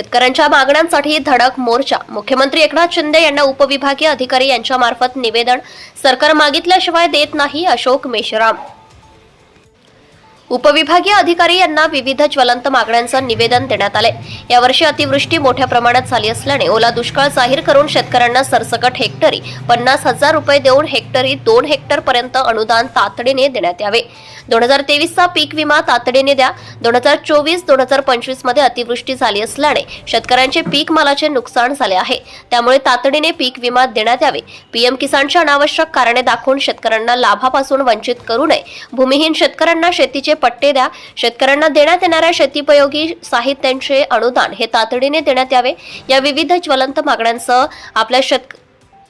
शेतकऱ्यांच्या मागण्यांसाठी धडक मोर्चा. मुख्यमंत्री एकनाथ शिंदे यांना उपविभागीय अधिकारी यांच्या मार्फत निवेदन. सरकार मागितल्याशिवाय देत नाही अशोक मेश्राम. उपविभागीय अधिकारी यांना विविध ज्वलंत मागण्यांचं निवेदन देण्यात आले यावर्षी अतिवृष्टी मोठ्या प्रमाणात झाली असल्याने ओला दुष्काळ जाहीर करून शेतकऱ्यांना सरसकट हेक्टरी पन्नास हजार रुपये देऊन हेक्टरी दोन हेक्टर पर्यंत अनुदान तातडीने देण्यात यावे. दोन हजार तेवीसचा पीक विमा तातडीने द्या. दोन हजार चोवीस दोन हजार पंचवीसमध्ये अतिवृष्टी झाली असल्याने शेतकऱ्यांचे पीक मालाचे नुकसान झाले आहे. त्यामुळे तातडीने पीक विमा देण्यात यावे. पीएम किसानच्या अनावश्यक कारणे दाखवून शेतकऱ्यांना लाभापासून वंचित करू नये. भूमिहीन शेतकऱ्यांना शेतीचे पट्टे द्या. शेतकऱ्यांना देण्यात येणाऱ्या शेतीपयोगी साहित्यांचे अनुदान हे तातडीने देण्यात यावे. या विविध ज्वलंत मागण्यांसह आपल्या शेत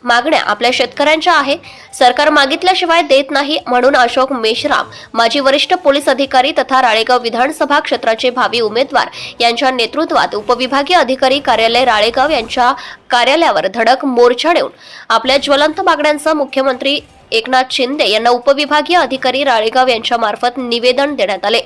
मागण्या आपल्या शेतकऱ्यांच्या आहे. सरकार मागितल्याशिवाय देत नाही म्हणून अशोक मेश्राम माजी वरिष्ठ पोलीस अधिकारी तथा राळेगाव विधानसभा क्षेत्राचे भावी उमेदवार यांच्या नेतृत्वात उपविभागीय अधिकारी कार्यालय राळेगाव यांच्या कार्यालयावर धडक मोर्चा देऊन आपल्या ज्वलंत मागण्यांचं मुख्यमंत्री एकनाथ शिंदे यांना उपविभागीय अधिकारी राळेगाव यांच्या मार्फत निवेदन देण्यात आले.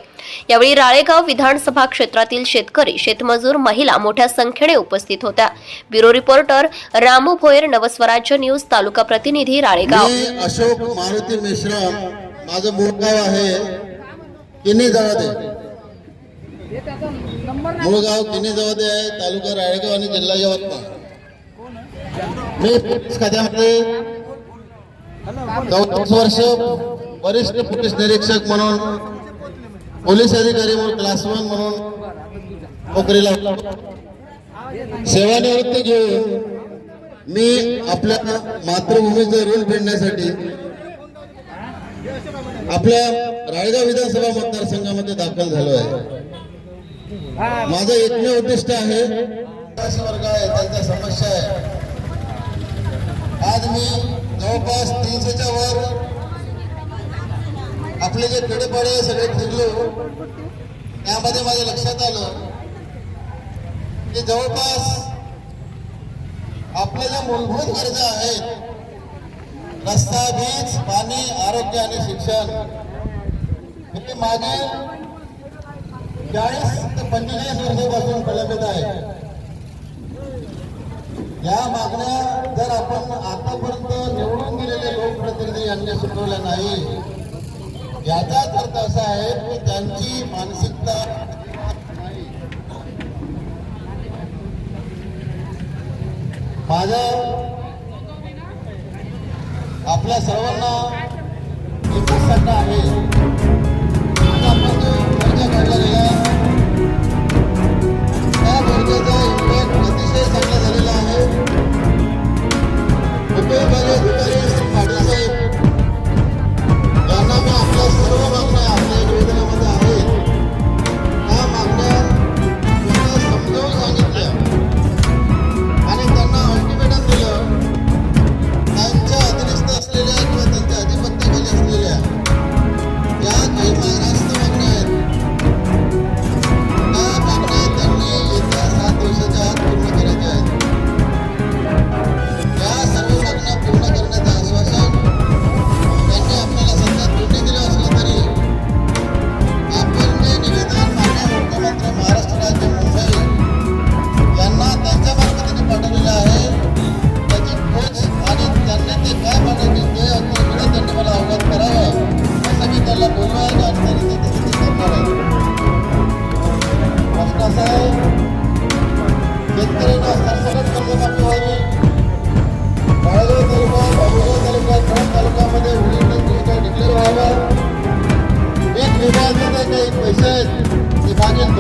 यावेळी राळेगाव विधानसभा क्षेत्रातील शेतकरी शेतमजूर महिला मोठ्या संख्येने उपस्थित होत्या. Bureau reporter Ramu Bhoyar Navswarajya News taluka प्रतिनिधी राळेगाव. अशोक मारुती मिश्रा माझं मूळ गाव आहे किन्ही जवळ मूळ गाव किन्ही जवळ आहे तालुका राळेगाव आणि जिल्हा यवतमाळ. मी पोलीस खात्यामध्ये चौतीस वर्ष वरिष्ठ पोलीस निरीक्षक म्हणून पोलीस अधिकारी म्हणून क्लास वन म्हणून नोकरीला सेवानिवृत्ती घेऊन मी आपल्या मातृभूमीचं ऋण फेडण्यासाठी आपल्या रायगाव विधानसभा मतदारसंघामध्ये दाखल झालो आहे. माझं एकमेव उद्दिष्ट आहे वर्ग आहे त्यांच्या समस्या आहे. आज मी जवळपास तीनशेच्या वर आपले जे खेडेपाडे सगळे फिरलो. त्यामध्ये माझ्या लक्षात आलं की जवळपास आपल्या ज्या मूलभूत गरजा आहेत. रस्ता वीज पाणी आरोग्य आणि शिक्षण. हे मागील चाळीस ते पंचेचाळीस वर्षापासून प्रलंबित आहे. या मागण्या जर आपण आतापर्यंत निवडून गेलेले लोकप्रतिनिधी यांनी सुटवल्या नाही याचाच अर्थ असा आहे की त्यांची मानसिकता माझ्या आपल्या सर्वांना एकच सट्टा आहे आपण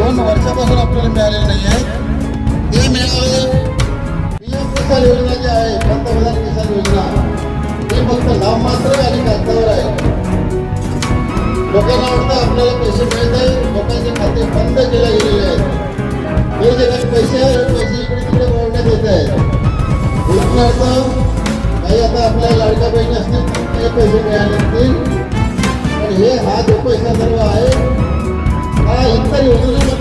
दोन वर्षापासून आपल्याला मिळालेले नाही आहेत ते मिळावे. पीएम किसान योजना जी आहे, पंतप्रधान किसान योजना. ती फक्त नाममात्र आणि कागदावर आहे. लोकांना पैसे मिळत आहे लोकांचे खाते बंद केले गेलेले जे पैसे आहेत, पैसे इकडे तिकडे वळवण्यात येत आहेत. आता आपल्या लाडक्या बहिणी असतील पैसे मिळाले हे हा जो पैसा सर्व आहे. हा इतर आहे